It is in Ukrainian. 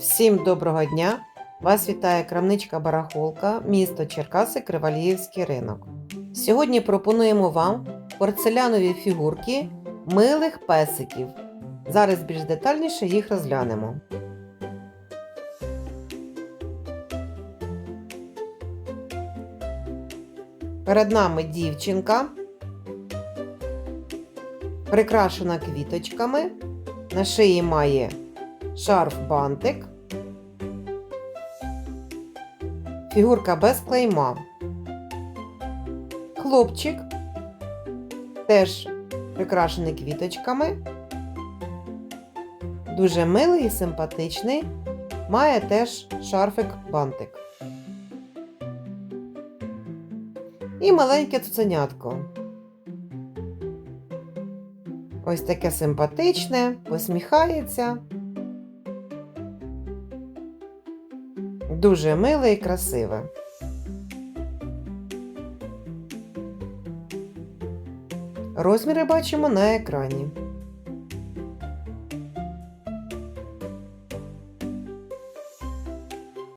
Всім доброго дня! Вас вітає крамничка Барахолка, місто Черкаси, Криваліївський ринок. Сьогодні пропонуємо вам порцелянові фігурки милих песиків. Зараз більш детальніше їх розглянемо. Перед нами дівчинка, прикрашена квіточками, на шиї має шарф-бантик, фігурка без клейма, хлопчик, теж прикрашений квіточками, дуже милий і симпатичний, має теж шарфик-бантик. І маленьке цуценятко. Ось таке симпатичне, посміхається. Дуже миле і красиве. Розміри бачимо на екрані.